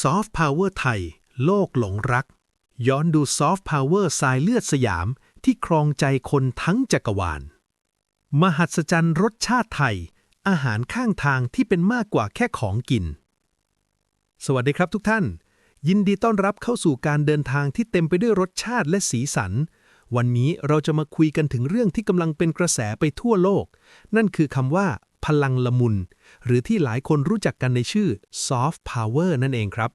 ซอฟต์พาวเวอร์ไทย โลกหลงรัก ย้อนดูซอฟต์พาวเวอร์สายเลือดสยามที่ครองใจคนทั้งจักรวาล มหัศจรรย์รสชาติไทย อาหารข้างทางที่เป็นมากกว่าแค่ของกิน สวัสดีครับทุกท่าน ยินดีต้อนรับเข้าสู่การเดินทางที่เต็มไปด้วยรสชาติและสีสัน วันนี้เราจะมาคุยกันถึงเรื่องที่กำลังเป็นกระแสไปทั่วโลก นั่นคือคำว่า พลังละมุน หรือที่หลายคนรู้จักกันในชื่อ soft power นั่นเองครับ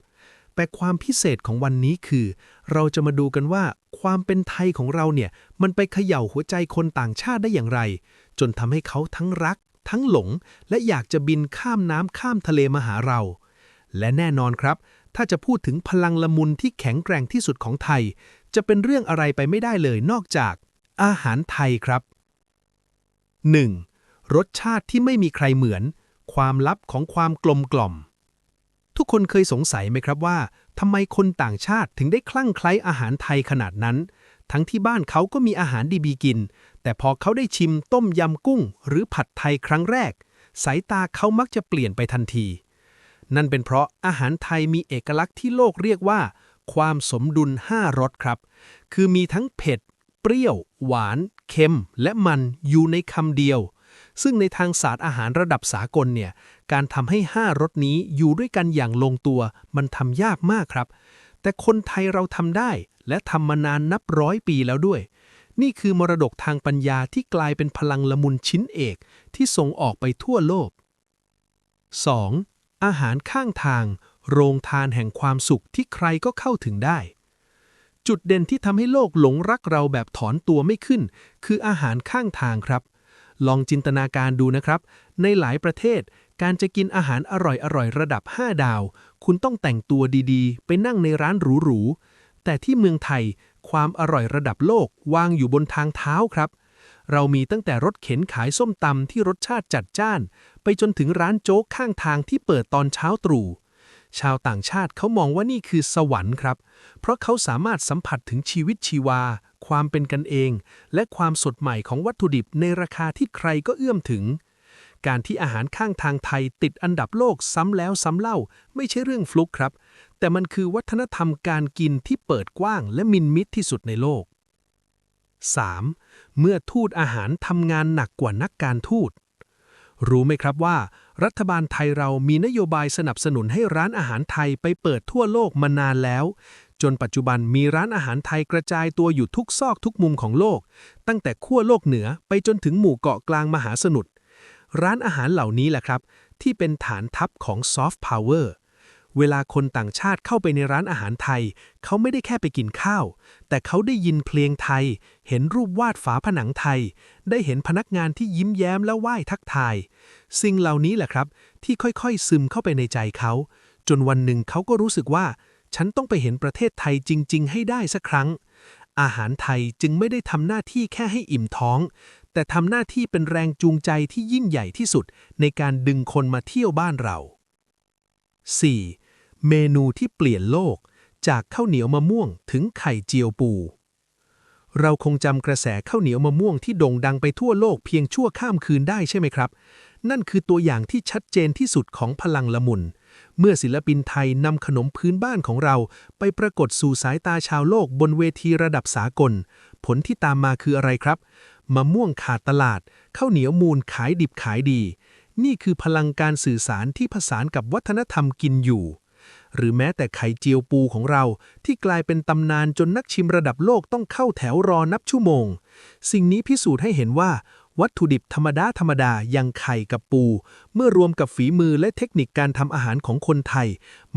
แต่ความพิเศษของวันนี้คือ เราจะมาดูกันว่าความเป็นไทยของเราเนี่ย มันไปเขย่าหัวใจคนต่างชาติได้อย่างไร จนทำให้เขาทั้งรัก ทั้งหลง และอยากจะบินข้ามน้ำข้ามทะเลมาหาเรา และแน่นอนครับ ถ้าจะพูดถึงพลังละมุนที่แข็งแกร่งที่สุดของไทย จะเป็นเรื่องอะไรไปไม่ได้เลยนอกจากอาหารไทยครับ 1. รสชาติที่ไม่มีใครเหมือน ความลับของความกลมกล่อม ทุกคนเคยสงสัยไหมครับว่าทำไมคนต่างชาติถึงได้คลั่งไคล้อาหารไทยขนาดนั้น ทั้งที่บ้านเขาก็มีอาหารดีๆกิน แต่พอเขาได้ชิมต้มยำกุ้ง หรือผัดไทยครั้งแรก สายตาเขามักจะเปลี่ยนไปทันที นั่นเป็นเพราะอาหารไทยมีเอกลักษณ์ที่โลกเรียกว่า ความสมดุล 5รสครับ คือมีทั้งเผ็ด เปรี้ยว หวาน เค็ม และมันอยู่ในคำเดียว ซึ่งในทางศาสตร์อาหารระดับสากลเนี่ย การทำให้ 5รสนี้อยู่ด้วยกันอย่างลงตัว มันทำยากมากครับ แต่คนไทยเราทำได้ และทำมานานนับร้อยปีแล้วด้วย นี่คือมรดกทางปัญญาที่กลายเป็นพลังละมุนชิ้นเอก ที่ส่งออกไปทั่วโลก 2. อาหารข้างทาง โรงทานแห่งความสุขที่ใครก็เข้าถึงได้จุดเด่นที่ทำให้โลกหลงรักเราแบบถอนตัวไม่ขึ้น คืออาหารข้างทางครับ ลองจินตนาการดูนะครับ ในหลายประเทศ การจะกินอาหารอร่อยๆ ระดับ 5 ดาว คุณต้องแต่งตัวดีๆ ไปนั่งในร้านหรูๆ แต่ที่เมืองไทย ความอร่อยระดับโลกวางอยู่บนทางเท้าครับ เรามีตั้งแต่รถเข็นขายส้มตำที่รสชาติจัดจ้าน ไปจนถึงร้านโจ๊กข้างทางที่เปิดตอนเช้าตรู่ ชาวต่างชาติเขามองว่านี่คือสวรรค์ครับ เพราะเขาสามารถสัมผัสถึงชีวิตชีวา ความเป็นกันเอง และความสดใหม่ของวัตถุดิบในราคาที่ใครก็เอื้อมถึง การที่อาหารข้างทางไทยติดอันดับโลกซ้ำแล้วซ้ำเล่า ไม่ใช่เรื่องฟลุกครับ แต่มันคือวัฒนธรรมการกินที่เปิดกว้าง และมินมิตรที่สุดในโลก 3. เมื่อทูตอาหารทำงานหนักกว่านักการทูต รู้ไหมครับว่า รัฐบาลไทยเรามีนโยบายสนับสนุนให้ร้านอาหารไทยไปเปิดทั่วโลกมานานแล้ว จนปัจจุบันมีร้านอาหารไทยกระจายตัวอยู่ทุกซอกทุกมุมของโลก ตั้งแต่ขั้วโลกเหนือไปจนถึงหมู่เกาะกลางมหาสมุทรร้านอาหารเหล่านี้แหละครับ ที่เป็นฐานทัพของซอฟต์พาวเวอร์ เวลาคนต่างชาติเข้าไปในร้านอาหารไทย เขาไม่ได้แค่ไปกินข้าว แต่เขาได้ยินเพลงไทย เห็นรูปวาดฝาผนังไทย ได้เห็นพนักงานที่ยิ้มแย้มและไหว้ทักทาย สิ่งเหล่านี้แหละครับ ที่ค่อยๆ ซึมเข้าไปในใจเขา จนวันหนึ่งเขาก็รู้สึกว่า ฉันต้องไปเห็นประเทศไทยจริง ๆ ให้ได้สักครั้ง อาหารไทยจึงไม่ได้ทำหน้าที่แค่ให้อิ่มท้องแต่ทำหน้าที่เป็นแรงจูงใจที่ยิ่งใหญ่ที่สุดในการดึงคนมาเที่ยวบ้านเรา 4. เมนูที่เปลี่ยนโลก จากข้าวเหนียวมะม่วงถึงไข่เจียวปู เราคงจำกระแสข้าวเหนียวมะม่วงที่โด่งดังไปทั่วโลกเพียงชั่วข้ามคืนได้ใช่ไหมครับ นั่นคือตัวอย่างที่ชัดเจนที่สุดของพลังละมุน เมื่อศิลปินไทยนำขนมพื้นบ้านของเรา ไปปรากฏสู่สายตาชาวโลกบนเวทีระดับสากล ผลที่ตามมาคืออะไรครับ มะม่วงขาดตลาดข้าวเหนียวมูลขายดิบขายดี นี่คือพลังการสื่อสารที่ผสานกับวัฒนธรรมกินอยู่ หรือแม้แต่ไข่เจียวปูของเรา ที่กลายเป็นตำนานจนนักชิมระดับโลกต้องเข้าแถวรอนับชั่วโมง สิ่งนี้พิสูจน์ให้เห็นว่า วัตถุดิบธรรมดาธรรมดาอย่างไข่กับปู เมื่อรวมกับฝีมือและเทคนิคการทำอาหารของคนไทย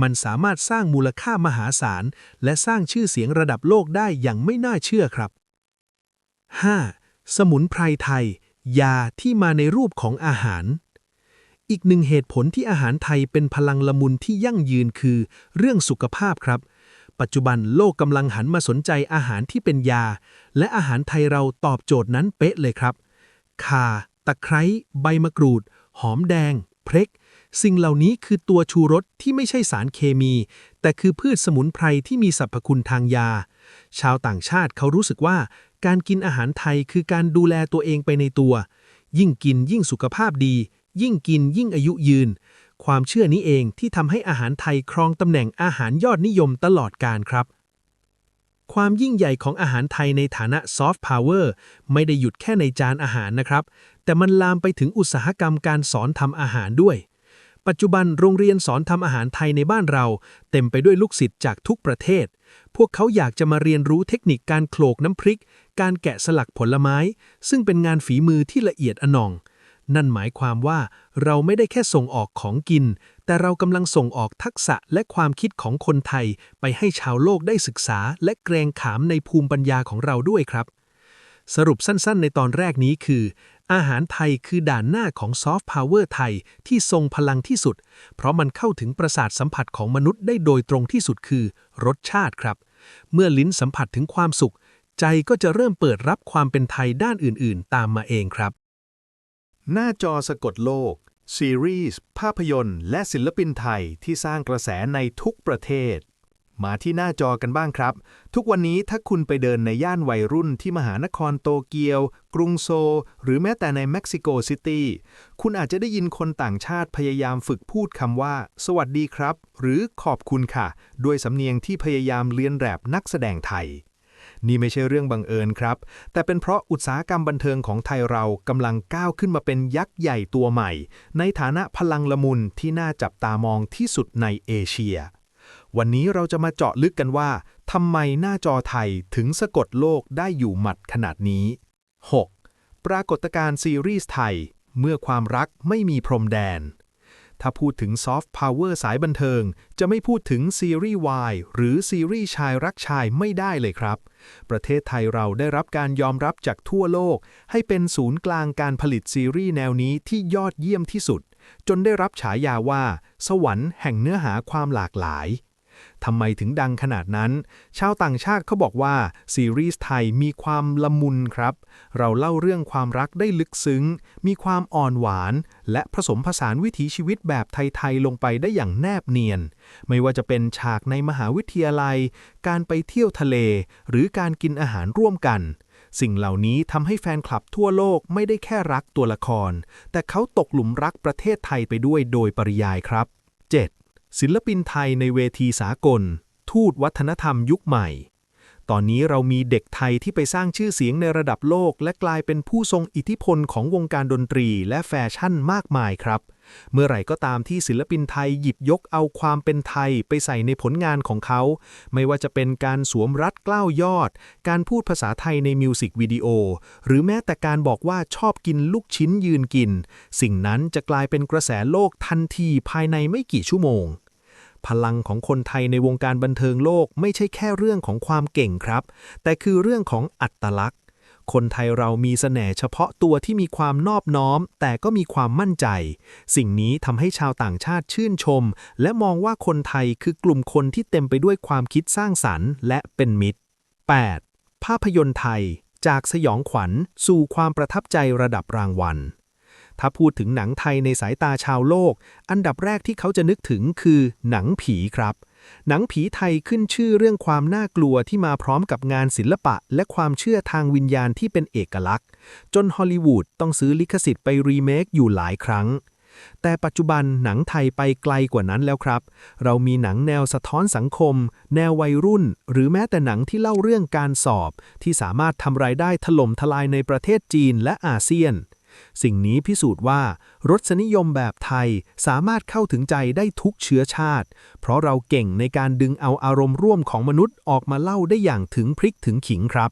มันสามารถสร้างมูลค่ามหาศาล และสร้างชื่อเสียงระดับโลกได้อย่างไม่น่าเชื่อครับ 5. สมุนไพรไทย ยาที่มาในรูปของอาหาร อีกหนึ่งเหตุผลที่อาหารไทยเป็นพลังละมุนที่ยั่งยืนคือ เรื่องสุขภาพครับ ปัจจุบันโลกกำลังหันมาสนใจอาหารที่เป็นยา และอาหารไทยเราตอบโจทย์นั้นเป๊ะเลยครับข่าตะไคร้ใบมะกรูด หอมแดง เพรกสิ่งเหล่านี้คือตัวชูรสที่ไม่ใช่สารเคมี แต่คือพืชสมุนไพรที่มีสรรพคุณทางยา ชาวต่างชาติเขารู้สึกว่า การกินอาหารไทยคือการดูแลตัวเองไปในตัว ยิ่งกินยิ่งสุขภาพดี ยิ่งกินยิ่งอายุยืน ความเชื่อนี้เองที่ทำให้อาหารไทยครองตำแหน่งอาหารยอดนิยมตลอดกาลครับ ความยิ่งใหญ่ของอาหารไทยในฐานะซอฟต์พาวเวอร์ไม่ได้หยุดแค่ในจานอาหารนะครับ แต่มันลามไปถึงอุตสาหกรรมการสอนทำอาหารด้วยปัจจุบันโรงเรียนสอนทำอาหารไทยในบ้านเรา เต็มไปด้วยลูกศิษย์จากทุกประเทศ พวกเขาอยากจะมาเรียนรู้เทคนิคการโขลกน้ำพริก การแกะสลักผลไม้ ซึ่งเป็นงานฝีมือที่ละเอียดอ่อน นั่นหมายความว่าเราไม่ได้แค่ส่งออกของกิน แต่เรากำลังส่งออกทักษะและความคิดของคนไทย ไปให้ชาวโลกได้ศึกษา และเกรงขามในภูมิปัญญาของเราด้วยครับ สรุปสั้นๆ ในตอนแรกนี้คือ อาหารไทยคือด่านหน้าของซอฟต์พาวเวอร์ไทยที่ทรงพลังที่สุด เพราะมันเข้าถึงประสาทสัมผัสของมนุษย์ได้โดยตรงที่สุดคือ รสชาติครับ เมื่อลิ้นสัมผัสถึงความสุข ใจก็จะเริ่มเปิดรับความเป็นไทยด้านอื่น ๆ ตามมาเองครับ หน้าจอสะกดโลก ซีรีส์ ภาพยนตร์ และศิลปินไทยที่สร้างกระแสในทุกประเทศ มาที่หน้าจอกันบ้างครับ ทุกวันนี้ถ้าคุณไปเดินในย่านวัยรุ่นที่มหานครโตเกียว กรุงโซลหรือแม้แต่ในเม็กซิโกซิตี้ คุณอาจจะได้ยินคนต่างชาติพยายามฝึกพูดคำว่า สวัสดีครับ หรือขอบคุณค่ะ ด้วยสำเนียงที่พยายามเลียนแบบนักแสดงไทย นี่ไม่ใช่เรื่องบังเอิญครับ แต่เป็นเพราะอุตสาหกรรมบันเทิงของไทยเรากำลังก้าวขึ้นมาเป็นยักษ์ใหญ่ตัวใหม่ ในฐานะพลังละมุนที่น่าจับตามองที่สุดในเอเชีย วันนี้เราจะมาเจาะลึกกันว่าทำไมหน้าจอไทยถึงสะกดโลกได้อยู่หมัดขนาดนี้ 6. ปรากฏการณ์ซีรีส์ไทย เมื่อความรักไม่มีพรมแดนถ้าพูดถึงซอฟต์พาวเวอร์สายบันเทิง จะไม่พูดถึงซีรีส์วายหรือซีรีส์ชายรักชายไม่ได้เลยครับ ประเทศไทยเราได้รับการยอมรับจากทั่วโลก ให้เป็นศูนย์กลางการผลิตซีรีส์แนวนี้ที่ยอดเยี่ยมที่สุด จนได้รับฉายาว่า สวรรค์แห่งเนื้อหาความหลากหลาย ทำไมถึงดังขนาดนั้น ชาวต่างชาติเขาบอกว่า ซีรีส์ไทยมีความละมุนครับ เราเล่าเรื่องความรักได้ลึกซึ้ง มีความอ่อนหวาน และผสมผสานวิถีชีวิตแบบไทย ๆ ลงไปได้อย่างแนบเนียน ไม่ว่าจะเป็นฉากในมหาวิทยาลัย การไปเที่ยวทะเล หรือการกินอาหารร่วมกันสิ่งเหล่านี้ทำให้แฟนคลับทั่วโลกไม่ได้แค่รักตัวละคร แต่เขาตกหลุมรักประเทศไทยไปด้วยโดยปริยายครับ 7. ศิลปินไทยในเวทีสากล ทูตวัฒนธรรมยุคใหม่ ตอนนี้เรามีเด็กไทยที่ไปสร้างชื่อเสียงในระดับโลก และกลายเป็นผู้ทรงอิทธิพลของวงการดนตรีและแฟชั่นมากมายครับ เมื่อไหร่ก็ตามที่ศิลปินไทยหยิบยกเอาความเป็นไทยไปใส่ในผลงานของเขา ไม่ว่าจะเป็นการสวมรัดเกล้ายอด การพูดภาษาไทยในมิวสิกวิดีโอ หรือแม้แต่การบอกว่าชอบกินลูกชิ้นยืนกิน สิ่งนั้นจะกลายเป็นกระแสโลกทันทีภายในไม่กี่ชั่วโมง พลังของคนไทยในวงการบันเทิงโลกไม่ใช่แค่เรื่องของความเก่งครับ แต่คือเรื่องของอัตลักษณ์ คนไทยเรามีเสน่ห์เฉพาะตัวที่มีความนอบน้อม แต่ก็มีความมั่นใจ สิ่งนี้ทำให้ชาวต่างชาติชื่นชม และมองว่าคนไทยคือกลุ่มคนที่เต็มไปด้วยความคิดสร้างสรรค์ และเป็นมิตร 8. ภาพยนตร์ไทย จากสยองขวัญ สู่ความประทับใจระดับรางวัล ถ้าพูดถึงหนังไทยในสายตาชาวโลก อันดับแรกที่เขาจะนึกถึงคือหนังผีครับ หนังผีไทยขึ้นชื่อเรื่องความน่ากลัวที่มาพร้อมกับงานศิลปะ และความเชื่อทางวิญญาณที่เป็นเอกลักษณ์ จนฮอลลีวูดต้องซื้อลิขสิทธิ์ไปรีเมคอยู่หลายครั้งแต่ปัจจุบันหนังไทยไปไกลกว่านั้นแล้วครับ เรามีหนังแนวสะท้อนสังคม แนววัยรุ่น หรือแม้แต่หนังที่เล่าเรื่องการสอบ ที่สามารถทำรายได้ถล่มทลายในประเทศจีนและอาเซียน สิ่งนี้พิสูจน์ว่ารสนิยมแบบไทยสามารถเข้าถึงใจได้ทุกเชื้อชาติ เพราะเราเก่งในการดึงเอาอารมณ์ร่วมของมนุษย์ออกมาเล่าได้อย่างถึงพริกถึงขิงครับ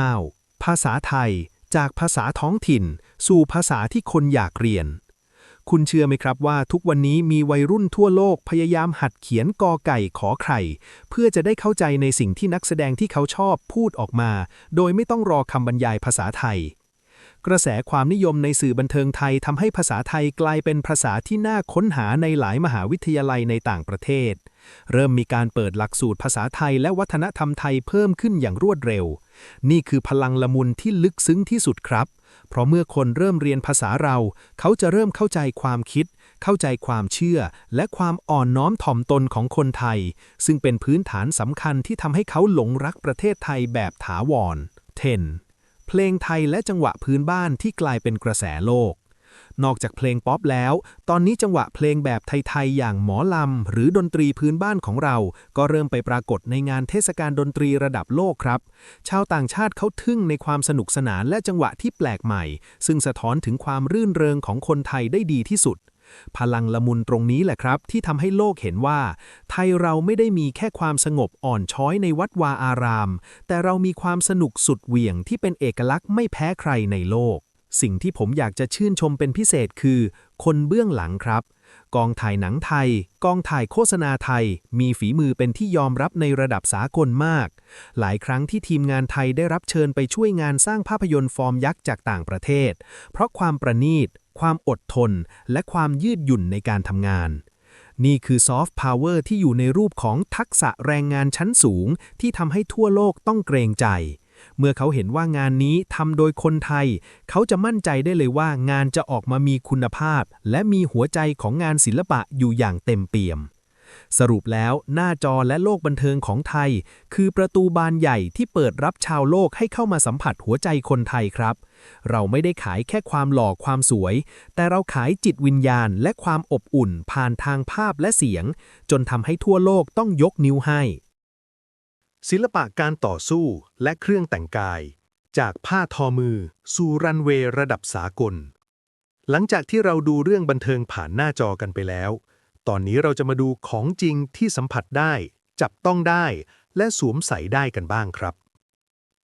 9. ภาษาไทย จากภาษาท้องถิ่น สู่ภาษาที่คนอยากเรียน คุณเชื่อไหมครับว่าทุกวันนี้มีวัยรุ่นทั่วโลกพยายามหัดเขียนกอไก่ขอไข่ เพื่อจะได้เข้าใจในสิ่งที่นักแสดงที่เขาชอบพูดออกมา โดยไม่ต้องรอคำบรรยายภาษาไทย กระแสความนิยมในสื่อบันเทิงไทยทำให้ภาษาไทยกลายเป็นภาษาที่น่าค้นหาในหลายมหาวิทยาลัยในต่างประเทศ เริ่มมีการเปิดหลักสูตรภาษาไทยและวัฒนธรรมไทยเพิ่มขึ้นอย่างรวดเร็ว นี่คือพลังละมุนที่ลึกซึ้งที่สุดครับ เพราะเมื่อคนเริ่มเรียนภาษาเรา เขาจะเริ่มเข้าใจความคิด เข้าใจความเชื่อ และความอ่อนน้อมถ่อมตนของคนไทย ซึ่งเป็นพื้นฐานสำคัญที่ทำให้เขาหลงรักประเทศไทยแบบถาวร 10. เพลงไทยและจังหวะพื้นบ้านที่กลายเป็นกระแสโลก นอกจากเพลงป๊อปแล้ว ตอนนี้จังหวะเพลงแบบไทย ๆ อย่างหมอลำ หรือดนตรีพื้นบ้านของเรา ก็เริ่มไปปรากฏในงานเทศกาลดนตรีระดับโลกครับ ชาวต่างชาติเขาทึ่งในความสนุกสนานและจังหวะที่แปลกใหม่ ซึ่งสะท้อนถึงความรื่นเริงของคนไทยได้ดีที่สุด พลังละมุนตรงนี้แหละครับ ที่ทำให้โลกเห็นว่า ไทยเราไม่ได้มีแค่ความสงบอ่อนช้อยในวัดวาอาราม แต่เรามีความสนุกสุดเหวี่ยงที่เป็นเอกลักษณ์ไม่แพ้ใครในโลก สิ่งที่ผมอยากจะชื่นชมเป็นพิเศษคือ คนเบื้องหลังครับ กองถ่ายหนังไทย กองถ่ายโฆษณาไทย มีฝีมือเป็นที่ยอมรับในระดับสากลมาก หลายครั้งที่ทีมงานไทยได้รับเชิญไปช่วยงานสร้างภาพยนตร์ฟอร์มยักษ์จากต่างประเทศ เพราะความประณีต ความอดทน และความยืดหยุ่นในการทำงานนี่คือซอฟต์พาวเวอร์ที่อยู่ในรูปของทักษะแรงงานชั้นสูง ที่ทำให้ทั่วโลกต้องเกรงใจ เมื่อเขาเห็นว่างานนี้ทำโดยคนไทย เขาจะมั่นใจได้เลยว่างานจะออกมามีคุณภาพ และมีหัวใจของงานศิลปะอยู่อย่างเต็มเปี่ยม สรุปแล้วหน้าจอและโลกบันเทิงของไทย คือประตูบานใหญ่ที่เปิดรับชาวโลกให้เข้ามาสัมผัสหัวใจคนไทยครับ เราไม่ได้ขายแค่ความหล่อความสวย แต่เราขายจิตวิญญาณ และความอบอุ่นผ่านทางภาพและเสียง จนทำให้ทั่วโลกต้องยกนิ้วให้ ศิลปะการต่อสู้และเครื่องแต่งกาย จากผ้าทอมือ สู่รันเวย์ระดับสากล หลังจากที่เราดูเรื่องบันเทิงผ่านหน้าจอกันไปแล้ว ตอนนี้เราจะมาดูของจริงที่สัมผัสได้ จับต้องได้ และสวมใส่ได้กันบ้างครับ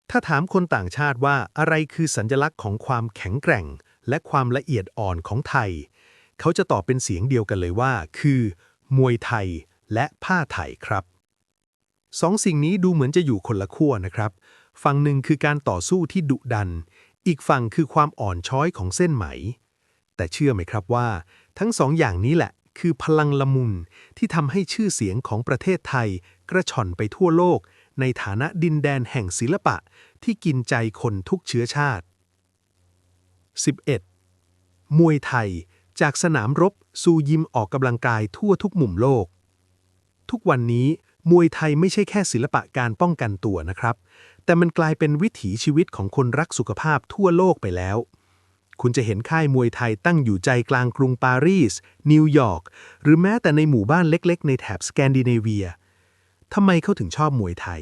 ถ้าถามคนต่างชาติว่าอะไรคือสัญลักษณ์ของความแข็งแกร่ง และความละเอียดอ่อนของไทย เขาจะตอบเป็นเสียงเดียวกันเลยว่า คือ มวยไทยและผ้าไทยครับ สองสิ่งนี้ดูเหมือนจะอยู่คนละขั้วนะครับ ฝั่งหนึ่งคือการต่อสู้ที่ดุดัน อีกฝั่งคือความอ่อนช้อยของเส้นไหม แต่เชื่อไหมครับว่า ทั้งสองอย่างนี้แหละ คือพลังละมุนที่ทำให้ชื่อเสียงของประเทศไทย กระชอนไปทั่วโลก ในฐานะดินแดนแห่งศิลปะ ที่กินใจคนทุกเชื้อชาติ 11. มวยไทย จากสนามรบ สู่ยิมออกกำลังกายทั่วทุกมุมโลก ทุกวันนี้ มวยไทยไม่ใช่แค่ศิลปะการป้องกันตัวนะครับ แต่มันกลายเป็นวิถีชีวิตของคนรักสุขภาพทั่วโลกไปแล้ว คุณจะเห็นค่ายมวยไทยตั้งอยู่ใจกลางกรุงปารีส นิวยอร์ก หรือแม้แต่ในหมู่บ้านเล็กๆ ในแถบสแกนดิเนเวีย ทำไมเขาถึงชอบมวยไทย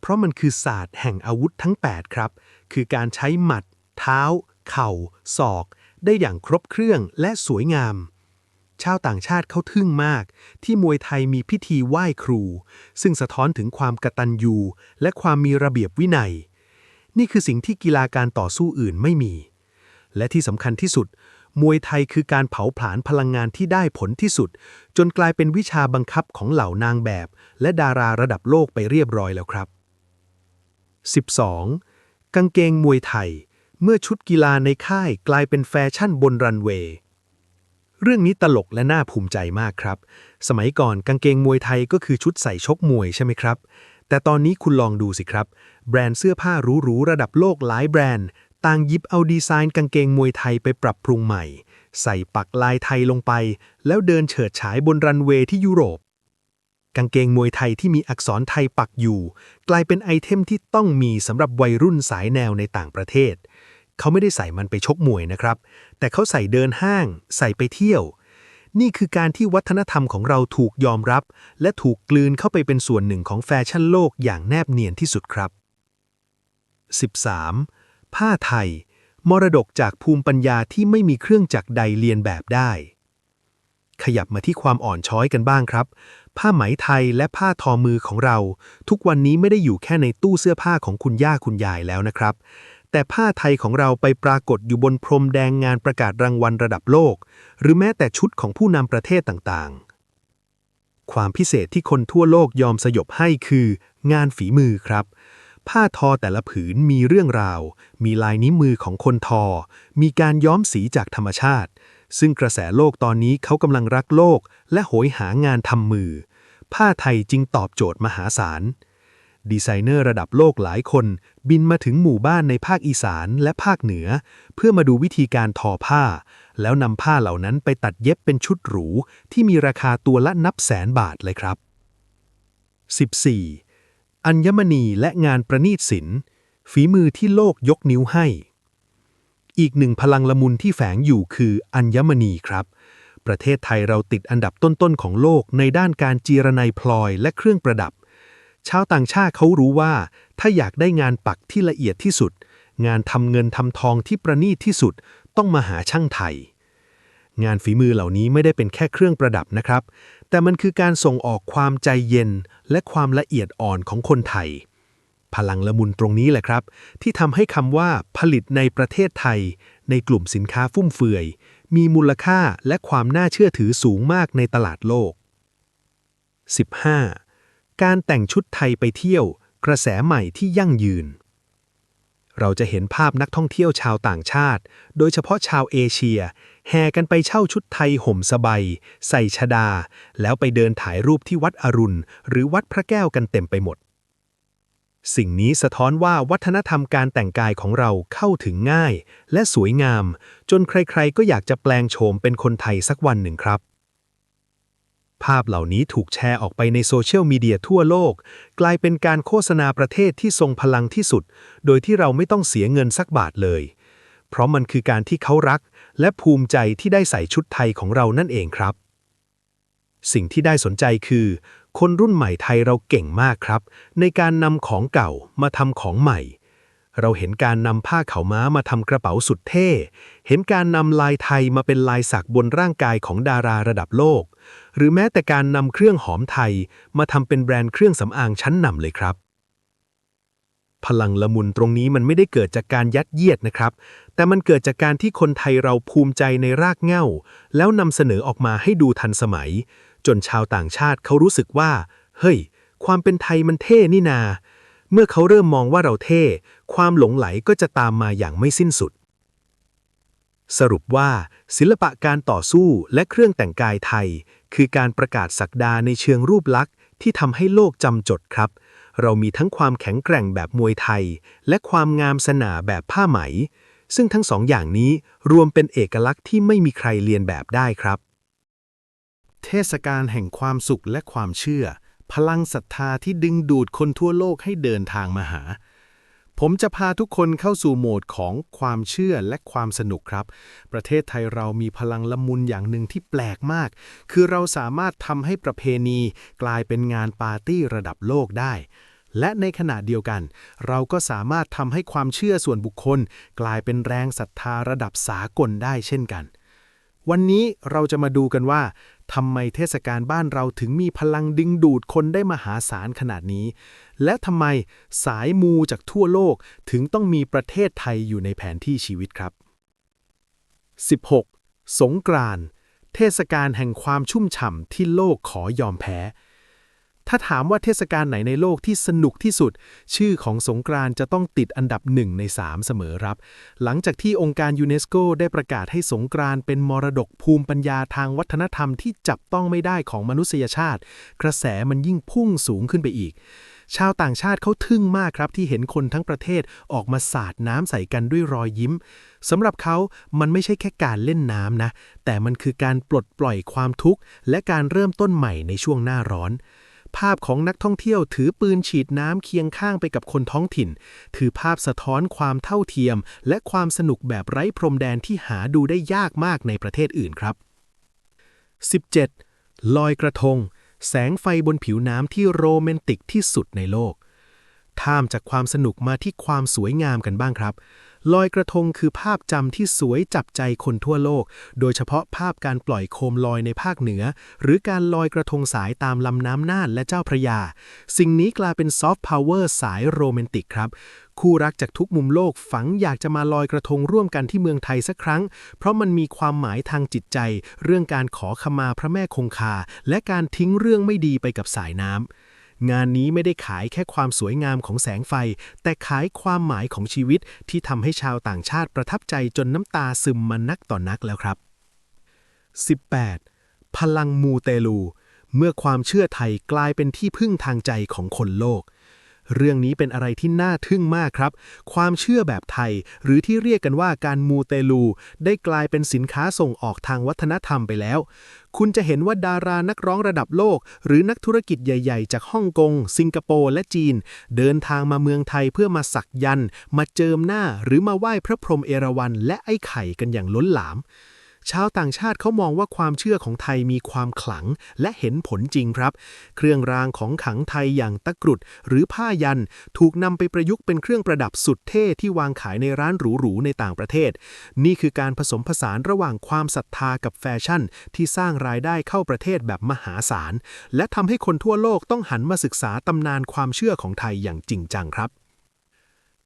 เพราะมันคือศาสตร์แห่งอาวุธทั้ง 8 ครับ คือการใช้หมัด เท้า เข่า ศอก ได้อย่างครบเครื่องและสวยงาม ชาวต่างชาติเขาทึ่งมาก ที่มวยไทยมีพิธีไหว้ครู ซึ่งสะท้อนถึงความกตัญญูและความมีระเบียบวินัย นี่คือสิ่งที่กีฬาการต่อสู้อื่นไม่มี และที่สำคัญที่สุด มวยไทยคือการเผาผลาญพลังงานที่ได้ผลที่สุด จนกลายเป็นวิชาบังคับของเหล่านางแบบ และดาราระดับโลกไปเรียบร้อยแล้วครับ 12. กางเกงมวยไทย เมื่อชุดกีฬาในค่ายกลายเป็นแฟชั่นบนรันเวย์ เรื่องนี้ตลกและน่าภูมิใจมากครับ สมัยก่อนกางเกงมวยไทยก็คือชุดใส่ชกมวยใช่ไหมครับ แต่ตอนนี้คุณลองดูสิครับ แบรนด์เสื้อผ้าหรูๆระดับโลกหลายแบรนด์ ต่างยิบเอาดีไซน์กางเกงมวยไทยไปปรับปรุงใหม่ ใส่ปักลายไทยลงไป แล้วเดินเฉิดฉายบนรันเวย์ที่ยุโรป กางเกงมวยไทยที่มีอักษรไทยปักอยู่ กลายเป็นไอเทมที่ต้องมีสำหรับวัยรุ่นสายแนวในต่างประเทศ เขาไม่ได้ใส่มันไปชกมวยนะครับ แต่เขาใส่เดินห้าง ใส่ไปเที่ยว นี่คือการที่วัฒนธรรมของเราถูกยอมรับ และถูกกลืนเข้าไปเป็นส่วนหนึ่งของแฟชั่นโลกอย่างแนบเนียนที่สุดครับ 13. ผ้าไทย มรดกจากภูมิปัญญาที่ไม่มีเครื่องจักรใดเรียนแบบได้ ขยับมาที่ความอ่อนช้อยกันบ้างครับ ผ้าไหมไทยและผ้าทอมือของเรา ทุกวันนี้ไม่ได้อยู่แค่ในตู้เสื้อผ้าของคุณย่าคุณยายแล้วนะครับ แต่ผ้าไทยของเราไปปรากฏอยู่บนพรมแดงงานประกาศรางวัลระดับโลก หรือแม้แต่ชุดของผู้นำประเทศต่างๆ ความพิเศษที่คนทั่วโลกยอมสยบให้คือ งานฝีมือครับ ผ้าทอแต่ละผืนมีเรื่องราว มีลายนิ้วมือของคนทอ มีการย้อมสีจากธรรมชาติ ซึ่งกระแสโลกตอนนี้เขากำลังรักโลก และโหยหางานทำมือ ผ้าไทยจึงตอบโจทย์มหาศาล ดีไซเนอร์ระดับโลกหลายคน บินมาถึงหมู่บ้านในภาคอีสานและภาคเหนือ เพื่อมาดูวิธีการทอผ้า แล้วนำผ้าเหล่านั้นไปตัดเย็บเป็นชุดหรู ที่มีราคาตัวละนับแสนบาทเลยครับ 14. อัญมณีและงานประณีตศิลป์ฝีมือที่โลกยกนิ้วให้ อีกหนึ่งพลังละมุนที่แฝงอยู่คืออัญมณีครับ ประเทศไทยเราติดอันดับต้นๆของโลกในด้านการจีรนัยพลอยและเครื่องประดับ ชาวต่างชาติเขารู้ว่า ถ้าอยากได้งานปักที่ละเอียดที่สุด งานทำเงินทำทองที่ประณีตที่สุด ต้องมาหาช่างไทย งานฝีมือเหล่านี้ไม่ได้เป็นแค่เครื่องประดับนะครับ แต่มันคือการส่งออกความใจเย็น และความละเอียดอ่อนของคนไทย พลังละมุนตรงนี้แหละครับ ที่ทำให้คำว่าผลิตในประเทศไทย ในกลุ่มสินค้าฟุ่มเฟือย มีมูลค่าและความน่าเชื่อถือสูงมากในตลาดโลก 15. การแต่งชุดไทยไปเที่ยว กระแสใหม่ที่ยั่งยืน เราจะเห็นภาพนักท่องเที่ยวชาวต่างชาติ โดยเฉพาะชาวเอเชีย แห่กันไปเช่าชุดไทยห่มสบายใส่ชดา แล้วไปเดินถ่ายรูปที่วัดอรุณ หรือวัดพระแก้วกันเต็มไปหมด สิ่งนี้สะท้อนว่าวัฒนธรรมการแต่งกายของเราเข้าถึงง่าย และสวยงาม จนใครๆก็อยากจะแปลงโฉมเป็นคนไทยสักวันหนึ่งครับ ภาพเหล่านี้ถูกแชร์ออกไปในโซเชียลมีเดียทั่วโลก กลายเป็นการโฆษณาประเทศที่ทรงพลังที่สุด โดยที่เราไม่ต้องเสียเงินสักบาทเลย เพราะมันคือการที่เขารัก และภูมิใจที่ได้ใส่ชุดไทยของเรานั่นเองครับ สิ่งที่ได้สนใจคือ คนรุ่นใหม่ไทยเราเก่งมากครับ ในการนำของเก่ามาทำของใหม่ เราเห็นการนำผ้าขาวม้ามาทำกระเป๋าสุดเท่ เห็นการนำลายไทยมาเป็นลายสักบนร่างกายของดาราระดับโลก หรือแม้แต่การนำเครื่องหอมไทย มาทำเป็นแบรนด์เครื่องสำอางชั้นนำเลยครับ พลังละมุนตรงนี้มันไม่ได้เกิดจากการยัดเยียดนะครับ แต่มันเกิดจากการที่คนไทยเราภูมิใจในรากเหง้า แล้วนำเสนอออกมาให้ดูทันสมัย จนชาวต่างชาติเขารู้สึกว่า เฮ้ย ความเป็นไทยมันเท่นี่นา เมื่อเขาเริ่มมองว่าเราเท่ ความหลงไหลก็จะตามมาอย่างไม่สิ้นสุดสรุปว่า ศิลปะการต่อสู้และเครื่องแต่งกายไทย คือการประกาศศักดาในเชิงรูปลักษณ์ที่ทำให้โลกจำจดครับ เรามีทั้งความแข็งแกร่งแบบมวยไทย และความงามสง่าแบบผ้าไหม ซึ่งทั้งสองอย่างนี้รวมเป็นเอกลักษณ์ที่ไม่มีใครเรียนแบบได้ครับ เทศกาลแห่งความสุขและความเชื่อ พลังศรัทธาที่ดึงดูดคนทั่วโลกให้เดินทางมาหา ผมจะพาทุกคนเข้าสู่โหมดของความเชื่อและความสนุกครับ ประเทศไทยเรามีพลังละมุนอย่างหนึ่งที่แปลกมาก คือเราสามารถทำให้ประเพณีกลายเป็นงานปาร์ตี้ระดับโลกได้ และในขณะเดียวกัน เราก็สามารถทำให้ความเชื่อส่วนบุคคล กลายเป็นแรงศรัทธาระดับสากลได้เช่นกัน วันนี้เราจะมาดูกันว่าทำไมเทศกาลบ้านเราถึงมีพลังดึงดูดคนได้มหาศาลขนาดนี้ และทำไมสายมูจากทั่วโลกถึงต้องมีประเทศไทยอยู่ในแผนที่ชีวิตครับ 16. สงกรานต์เทศกาลแห่งความชุ่มฉ่ำที่โลกขอยอมแพ้ ถ้าถามว่าเทศกาลไหนในโลกที่สนุกที่สุด ชื่อของสงกรานต์จะต้องติดอันดับหนึ่งใน 3 เสมอครับ หลังจากที่องค์การยูเนสโกได้ประกาศให้สงกรานต์เป็นมรดกภูมิปัญญาทางวัฒนธรรมที่จับต้องไม่ได้ของมนุษยชาติ กระแสมันยิ่งพุ่งสูงขึ้นไปอีก ชาวต่างชาติเขาทึ่งมากครับที่เห็นคนทั้งประเทศออกมาสาดน้ำใส่กันด้วยรอยยิ้มสำหรับเขา มันไม่ใช่แค่การเล่นน้ำนะ แต่มันคือการปลดปล่อยความทุกข์ และการเริ่มต้นใหม่ในช่วงหน้าร้อน ภาพของนักท่องเที่ยวถือปืนฉีดน้ำเคียงข้างไปกับคนท้องถิ่นคือภาพสะท้อนความเท่าเทียม และความสนุกแบบไร้พรมแดนที่หาดูได้ยากมากในประเทศอื่นครับ 17. ลอยกระทง แสงไฟบนผิวน้ำที่โรแมนติกที่สุดในโลกข้ามจากความสนุกมาที่ความสวยงามกันบ้างครับ ลอยกระทงคือภาพจำที่สวยจับใจคนทั่วโลก โดยเฉพาะภาพการปล่อยโคมลอยในภาคเหนือ หรือการลอยกระทงสายตามลำน้ำน่านและเจ้าพระยา สิ่งนี้กลายเป็นซอฟต์พาวเวอร์สายโรแมนติกครับ คู่รักจากทุกมุมโลกฝังอยากจะมาลอยกระทงร่วมกันที่เมืองไทยสักครั้ง เพราะมันมีความหมายทางจิตใจ เรื่องการขอขมาพระแม่คงคา และการทิ้งเรื่องไม่ดีไปกับสายน้ำ งานนี้ไม่ได้ขายแค่ความสวยงามของแสงไฟ แต่ขายความหมายของชีวิตที่ทำให้ชาวต่างชาติประทับใจจนน้ำตาซึมมานักต่อนนักแล้วครับ 18. พลังมูเตลู เมื่อความเชื่อไทยกลายเป็นที่พึ่งทางใจของคนโลก เรื่องนี้เป็นอะไรที่น่าทึ่งมากครับ ความเชื่อแบบไทย หรือที่เรียกกันว่าการมูเตลู ได้กลายเป็นสินค้าส่งออกทางวัฒนธรรมไปแล้ว คุณจะเห็นว่าดารานักร้องระดับโลก หรือนักธุรกิจใหญ่ ๆ จากฮ่องกง สิงคโปร์และจีน เดินทางมาเมืองไทยเพื่อมาสักยัน มาเจิมหน้า หรือมาไหว้พระพรหมเอราวัณและไอ้ไข่กันอย่างล้นหลาม ชาวต่างชาติเขามองว่าความเชื่อของไทยมีความขลังและเห็นผลจริงครับ เครื่องรางของขลังไทยอย่างตะกรุด หรือผ้ายัน ถูกนำไปประยุกต์เป็นเครื่องประดับสุดเท่ที่วางขายในร้านหรูๆในต่างประเทศ นี่คือการผสมผสานระหว่างความศรัทธากับแฟชั่น ที่สร้างรายได้เข้าประเทศแบบมหาศาล และทำให้คนทั่วโลกต้องหันมาศึกษาตำนานความเชื่อของไทยอย่างจริงจังครับ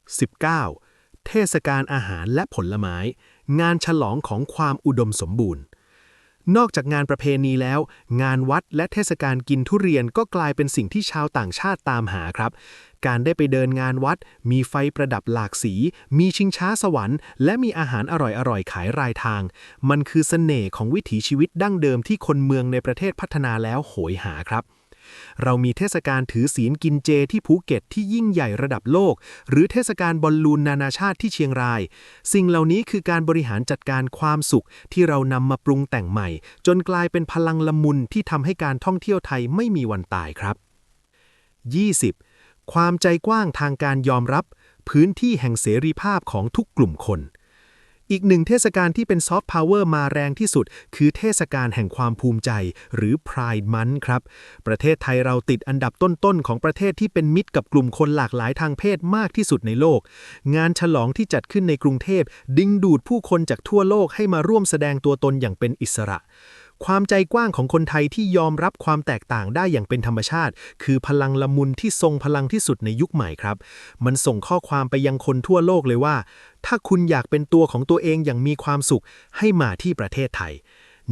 19. เทศกาลอาหารและผลไม้ งานฉลองของความอุดมสมบูรณ์ นอกจากงานประเพณีแล้ว งานวัดและเทศกาลกินทุเรียนก็กลายเป็นสิ่งที่ชาวต่างชาติตามหาครับ การได้ไปเดินงานวัด มีไฟประดับหลากสี มีชิงช้าสวรรค์ และมีอาหารอร่อยๆ ขายรายทาง มันคือเสน่ห์ของวิถีชีวิตดั้งเดิมที่คนเมืองในประเทศพัฒนาแล้วโหยหาครับ เรามีเทศกาลถือศีลกินเจที่ภูเก็ตที่ยิ่งใหญ่ระดับโลก หรือเทศกาลบอลลูนนานาชาติที่เชียงราย สิ่งเหล่านี้คือการบริหารจัดการความสุขที่เรานำมาปรุงแต่งใหม่ จนกลายเป็นพลังละมุนที่ทำให้การท่องเที่ยวไทยไม่มีวันตายครับ 20. ความใจกว้างทางการยอมรับ พื้นที่แห่งเสรีภาพของทุกกลุ่มคน อีกหนึ่งเทศกาลที่เป็นซอฟต์พาวเวอร์มาแรงที่สุด คือเทศกาลแห่งความภูมิใจ หรือ Pride Month ครับ ประเทศไทยเราติดอันดับต้นๆ ของประเทศที่เป็นมิตรกับกลุ่มคนหลากหลายทางเพศมากที่สุดในโลก งานฉลองที่จัดขึ้นในกรุงเทพ ดึงดูดผู้คนจากทั่วโลกให้มาร่วมแสดงตัวตนอย่างเป็นอิสระ ความใจกว้างของคนไทยที่ยอมรับความแตกต่างได้อย่างเป็นธรรมชาติ คือพลังละมุนที่ทรงพลังที่สุดในยุคใหม่ครับ มันส่งข้อความไปยังคนทั่วโลกเลยว่า ถ้าคุณอยากเป็นตัวของตัวเองอย่างมีความสุข ให้มาที่ประเทศไทย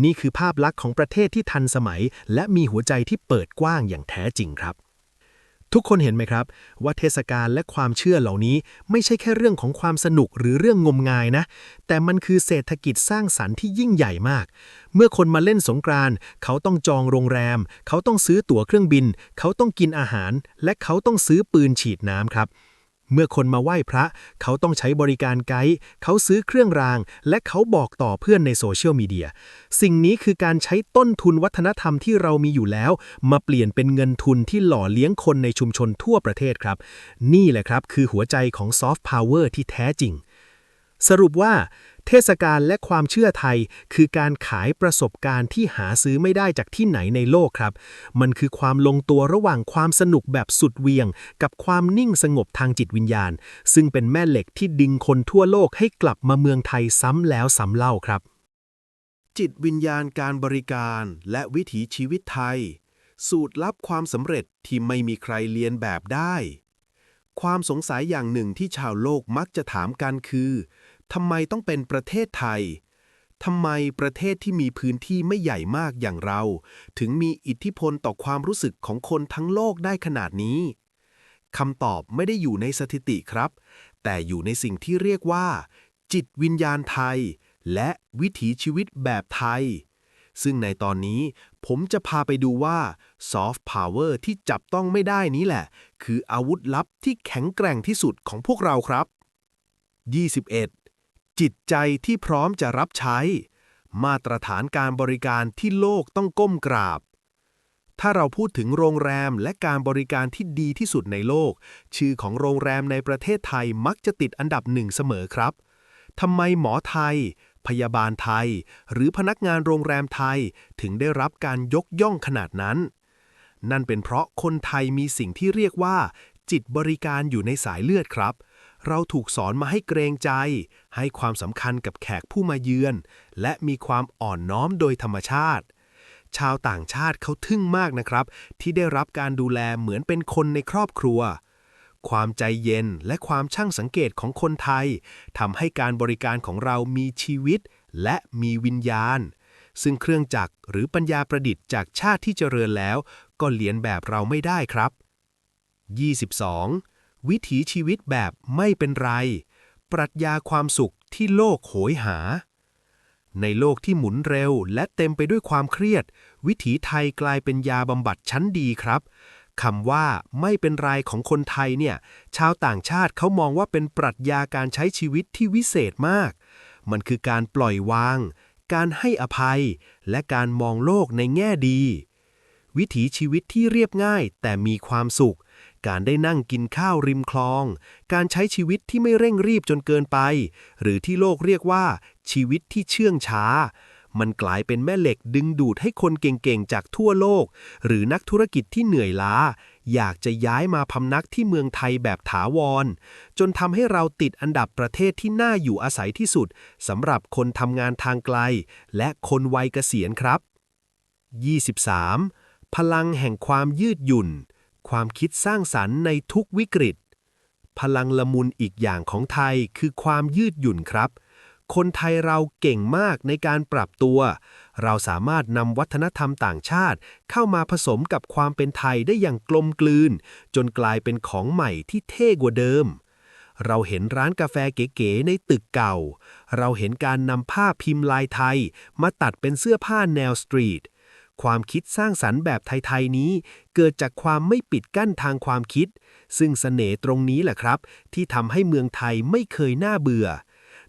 นี่คือภาพลักษณ์ของประเทศที่ทันสมัย และมีหัวใจที่เปิดกว้างอย่างแท้จริงครับ ทุกคนเห็นไหมครับ ว่าเทศกาลและความเชื่อเหล่านี้ไม่ใช่แค่เรื่องของความสนุกหรือเรื่องงมงายนะ แต่มันคือเศรษฐกิจสร้างสรรค์ที่ยิ่งใหญ่มาก เมื่อคนมาเล่นสงกรานต์เขาต้องจองโรงแรม เขาต้องซื้อตั๋วเครื่องบิน เขาต้องกินอาหาร และเขาต้องซื้อปืนฉีดน้ำครับ เมื่อคนมาไหว้พระ เขาต้องใช้บริการไกด์ เขาซื้อเครื่องราง และเขาบอกต่อเพื่อนในโซเชียลมีเดีย สิ่งนี้คือการใช้ต้นทุนวัฒนธรรมที่เรามีอยู่แล้ว มาเปลี่ยนเป็นเงินทุนที่หล่อเลี้ยงคนในชุมชนทั่วประเทศครับ นี่แหละครับคือหัวใจของซอฟต์พาวเวอร์ที่แท้จริง สรุปว่า เทศกาลและความเชื่อไทย คือการขายประสบการณ์ที่หาซื้อไม่ได้จากที่ไหนในโลกครับ มันคือความลงตัวระหว่างความสนุกแบบสุดเวียง กับความนิ่งสงบทางจิตวิญญาณ ซึ่งเป็นแม่เหล็กที่ดึงคนทั่วโลกให้กลับมาเมืองไทยซ้ำแล้วซ้ำเล่าครับ จิตวิญญาณการบริการและวิถีชีวิตไทย สูตรลับความสำเร็จที่ไม่มีใครเรียนแบบได้ ความสงสัยอย่างหนึ่งที่ชาวโลกมักจะถามกันคือ ทำไมต้องเป็นประเทศไทย ทำไมประเทศที่มีพื้นที่ไม่ใหญ่มากอย่างเรา ถึงมีอิทธิพลต่อความรู้สึกของคนทั้งโลกได้ขนาดนี้คำตอบไม่ได้อยู่ในสถิติครับ แต่อยู่ในสิ่งที่เรียกว่า จิตวิญญาณไทย และวิถีชีวิตแบบไทย ซึ่งในตอนนี้ผมจะพาไปดูว่าซอฟต์พาวเวอร์ที่จับต้องไม่ได้นี้แหละ คืออาวุธลับที่แข็งแกร่งที่สุดของพวกเราครับ 21. จิตใจที่พร้อมจะรับใช้ มาตรฐานการบริการที่โลกต้องก้มกราบ ถ้าเราพูดถึงโรงแรมและการบริการที่ดีที่สุดในโลก ชื่อของโรงแรมในประเทศไทยมักจะติดอันดับหนึ่งเสมอครับทำไมหมอไทย พยาบาลไทย หรือพนักงานโรงแรมไทยถึงได้รับการยกย่องขนาดนั้น นั่นเป็นเพราะคนไทยมีสิ่งที่เรียกว่า จิตบริการอยู่ในสายเลือดครับเเราถูกสอนมาให้เกรงใจ ให้ความสำคัญกับแขกผู้มาเยือน และมีความอ่อนน้อมโดยธรรมชาติ ชาวต่างชาติเขาทึ่งมากนะครับ ที่ได้รับการดูแลเหมือนเป็นคนในครอบครัว ความใจเย็นและความช่างสังเกตของคนไทยทำให้การบริการของเรามีชีวิตและมีวิญญาณ ซึ่งเครื่องจักรหรือปัญญาประดิษฐ์จากชาติที่เจริญแล้ว ก็เลียนแบบเราไม่ได้ครับ 22. วิถีชีวิตแบบไม่เป็นไร ปรัชญาความสุขที่โลกโหยหา ในโลกที่หมุนเร็วและเต็มไปด้วยความเครียด วิถีไทยกลายเป็นยาบำบัดชั้นดีครับคำว่าไม่เป็นไรของคนไทยเนี่ย ชาวต่างชาติเขามองว่าเป็นปรัชญาการใช้ชีวิตที่วิเศษมาก มันคือการปล่อยวาง การให้อภัย และการมองโลกในแง่ดี วิถีชีวิตที่เรียบง่ายแต่มีความสุข การได้นั่งกินข้าวริมคลอง การใช้ชีวิตที่ไม่เร่งรีบจนเกินไป หรือที่โลกเรียกว่า ชีวิตที่เชื่องช้า มันกลายเป็นแม่เหล็กดึงดูดให้คนเก่งๆ จากทั่วโลก หรือนักธุรกิจที่เหนื่อยล้า อยากจะย้ายมาพำนักที่เมืองไทยแบบถาวร จนทำให้เราติดอันดับประเทศที่น่าอยู่อาศัยที่สุดสำหรับคนทำงานทางไกล และคนวัยเกษียณครับ 23. พลังแห่งความยืดหยุ่น ความคิดสร้างสรรค์ในทุกวิกฤต พลังละมุนอีกอย่างของไทยคือความยืดหยุ่นครับ คนไทยเราเก่งมากในการปรับตัว เราสามารถนำวัฒนธรรมต่างชาติ เข้ามาผสมกับความเป็นไทยได้อย่างกลมกลืน จนกลายเป็นของใหม่ที่เท่กว่าเดิมเราเห็นร้านกาแฟเก๋ๆในตึกเก่า เราเห็นการนำผ้าพิมพ์ลายไทย มาตัดเป็นเสื้อผ้าแนวสตรีท ความคิดสร้างสรรค์แบบไทย ๆ นี้ เกิดจากความไม่ปิดกั้นทางความคิด ซึ่งเสน่ห์ตรงนี้แหละครับ ที่ทำให้เมืองไทยไม่เคยน่าเบื่อ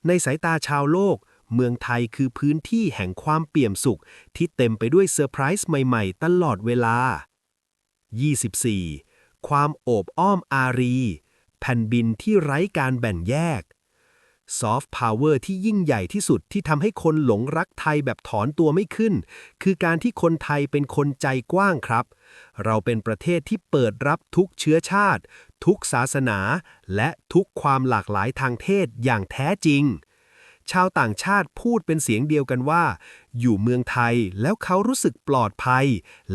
ในสายตาชาวโลก เมืองไทยคือพื้นที่แห่งความเปี่ยมสุข ที่เต็มไปด้วยเซอร์ไพรส์ใหม่ ๆ ตลอดเวลา 24. ความโอบอ้อมอารี แผ่นบินที่ไร้การแบ่งแยก ซอฟต์พาวเวอร์ที่ยิ่งใหญ่ที่สุดที่ทำให้คนหลงรักไทยแบบถอนตัวไม่ขึ้น คือการที่คนไทยเป็นคนใจกว้างครับ เราเป็นประเทศที่เปิดรับทุกเชื้อชาติ ทุกศาสนา และทุกความหลากหลายทางเพศอย่างแท้จริง ชาวต่างชาติพูดเป็นเสียงเดียวกันว่า อยู่เมืองไทยแล้วเขารู้สึกปลอดภัย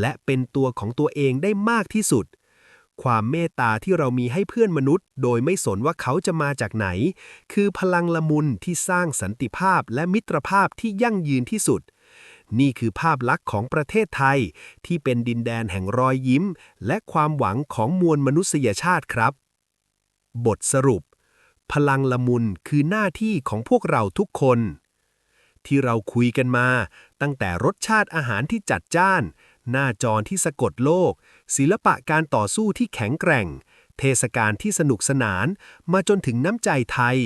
และเป็นตัวของตัวเองได้มากที่สุด ความเมตตาที่เรามีให้เพื่อนมนุษย์ โดยไม่สนว่าเขาจะมาจากไหน คือพลังละมุนที่สร้างสันติภาพและมิตรภาพที่ยั่งยืนที่สุด นี่คือภาพลักษณ์ของประเทศไทย ที่เป็นดินแดนแห่งรอยยิ้ม และความหวังของมวลมนุษยชาติครับ บทสรุป พลังละมุนคือหน้าที่ของพวกเราทุกคน ที่เราคุยกันมา ตั้งแต่รสชาติอาหารที่จัดจ้าน หน้าจรที่สะกดโลก ศิลปะการต่อสู้ที่แข็งแกร่ง เทศกาลที่สนุกสนาน มาจนถึงน้ำใจไทย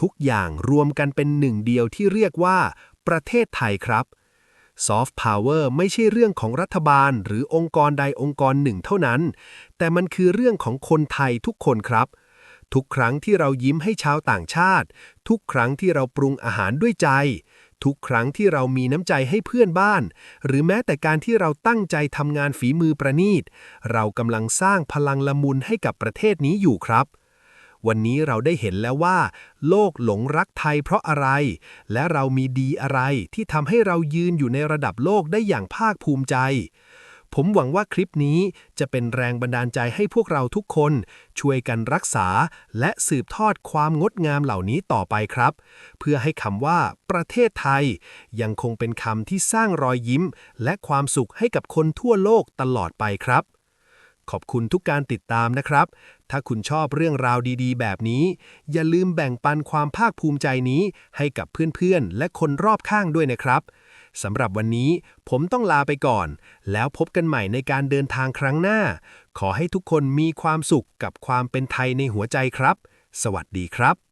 ทุกอย่างรวมกันเป็นหนึ่งเดียวที่เรียกว่า ประเทศไทยครับซอฟต์พาวเวอร์ไม่ใช่เรื่องของรัฐบาล หรือองค์กรใดองค์กรหนึ่งเท่านั้น แต่มันคือเรื่องของคนไทยทุกคนครับ ทุกครั้งที่เรายิ้มให้ชาวต่างชาติ ทุกครั้งที่เราปรุงอาหารด้วยใจ ทุกครั้งที่เรามีน้ำใจให้เพื่อนบ้าน หรือแม้แต่การที่เราตั้งใจทำงานฝีมือประณีต เรากำลังสร้างพลังละมุนให้กับประเทศนี้อยู่ครับ วันนี้เราได้เห็นแล้วว่า โลกหลงรักไทยเพราะอะไร และเรามีดีอะไรที่ทำให้เรายืนอยู่ในระดับโลกได้อย่างภาคภูมิใจ ผมหวังว่าคลิปนี้จะเป็นแรงบันดาลใจให้พวกเราทุกคน ช่วยกันรักษาและสืบทอดความงดงามเหล่านี้ต่อไปครับ เพื่อให้คำว่า ประเทศไทย ยังคงเป็นคำที่สร้างรอยยิ้ม และความสุขให้กับคนทั่วโลกตลอดไปครับ ขอบคุณทุกการติดตามนะครับ ถ้าคุณชอบเรื่องราวดี ๆ แบบนี้ อย่าลืมแบ่งปันความภาคภูมิใจนี้ให้กับเพื่อนๆ และคนรอบข้างด้วยนะครับ สำหรับวันนี้ผมต้องลาไปก่อน แล้วพบกันใหม่ในการเดินทางครั้งหน้า ขอให้ทุกคนมีความสุขกับความเป็นไทยในหัวใจครับ สวัสดีครับ